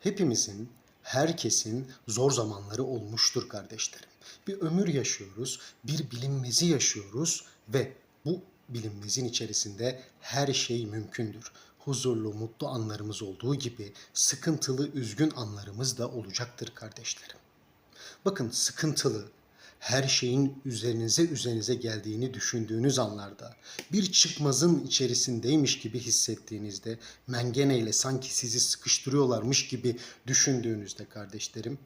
Hepimizin, herkesin zor zamanları olmuştur kardeşlerim. Bir ömür yaşıyoruz, bir bilinmezi yaşıyoruz ve bu bilinmezin içerisinde her şey mümkündür. Huzurlu, mutlu anlarımız olduğu gibi sıkıntılı, üzgün anlarımız da olacaktır kardeşlerim. Bakın sıkıntılı, her şeyin üzerinize üzerinize geldiğini düşündüğünüz anlarda, bir çıkmazın içerisindeymiş gibi hissettiğinizde, mengeneyle sanki sizi sıkıştırıyorlarmış gibi düşündüğünüzde kardeşlerim,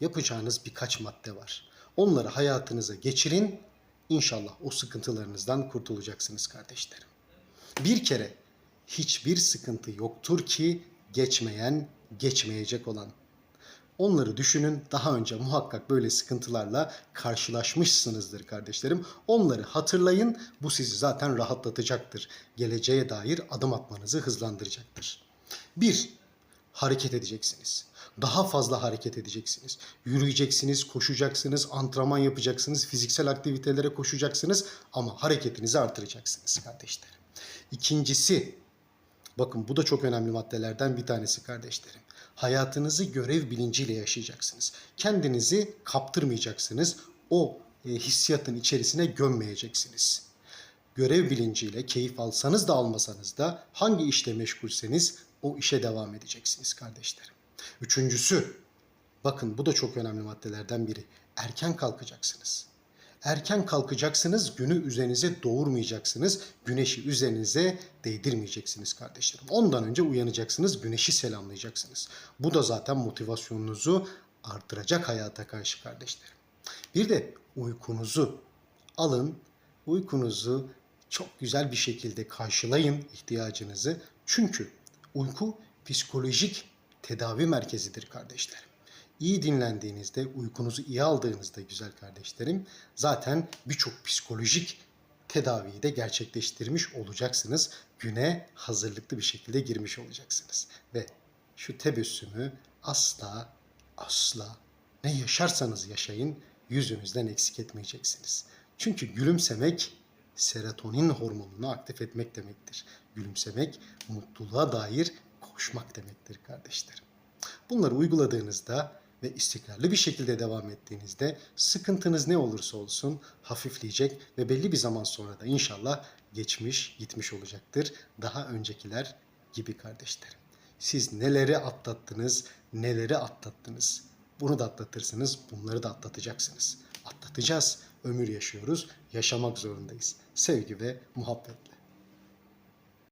yapacağınız birkaç madde var. Onları hayatınıza geçirin, İnşallah o sıkıntılarınızdan kurtulacaksınız kardeşlerim. Bir kere hiçbir sıkıntı yoktur ki geçmeyen, geçmeyecek olan. Onları düşünün. Daha önce muhakkak böyle sıkıntılarla karşılaşmışsınızdır kardeşlerim. Onları hatırlayın. Bu sizi zaten rahatlatacaktır. Geleceğe dair adım atmanızı hızlandıracaktır. Bir, hareket edeceksiniz. Daha fazla hareket edeceksiniz. Yürüyeceksiniz, koşacaksınız, antrenman yapacaksınız, fiziksel aktivitelere koşacaksınız ama hareketinizi artıracaksınız kardeşlerim. İkincisi, bakın bu da çok önemli maddelerden bir tanesi kardeşlerim. Hayatınızı görev bilinciyle yaşayacaksınız. Kendinizi kaptırmayacaksınız. O e, hissiyatın içerisine gömmeyeceksiniz görev bilinciyle keyif alsanız da almasanız da hangi işle meşgulseniz o işe devam edeceksiniz kardeşlerim. Üçüncüsü, bakın bu da çok önemli maddelerden biri. Erken kalkacaksınız. Erken kalkacaksınız, günü üzerinize doğurmayacaksınız, güneşi üzerinize değdirmeyeceksiniz kardeşlerim. Ondan önce uyanacaksınız, güneşi selamlayacaksınız. Bu da zaten motivasyonunuzu artıracak hayata karşı kardeşlerim. Bir de uykunuzu alın, uykunuzu çok güzel bir şekilde karşılayın ihtiyacınızı. Çünkü uyku psikolojik tedavi merkezidir kardeşlerim. İyi dinlendiğinizde, uykunuzu iyi aldığınızda güzel kardeşlerim zaten birçok psikolojik tedaviyi de gerçekleştirmiş olacaksınız. Güne hazırlıklı bir şekilde girmiş olacaksınız. Ve şu tebessümü asla asla ne yaşarsanız yaşayın yüzünüzden eksik etmeyeceksiniz. Çünkü gülümsemek serotonin hormonunu aktif etmek demektir. Gülümsemek mutluluğa dair koşmak demektir kardeşlerim. Bunları uyguladığınızda ve istikrarlı bir şekilde devam ettiğinizde sıkıntınız ne olursa olsun hafifleyecek ve belli bir zaman sonra da inşallah geçmiş gitmiş olacaktır. Daha öncekiler gibi kardeşlerim. Siz neleri atlattınız, neleri atlattınız. Bunu da atlatırsınız, bunları da atlatacaksınız. Atlatacağız. Ömür yaşıyoruz, yaşamak zorundayız. Sevgi ve muhabbetle.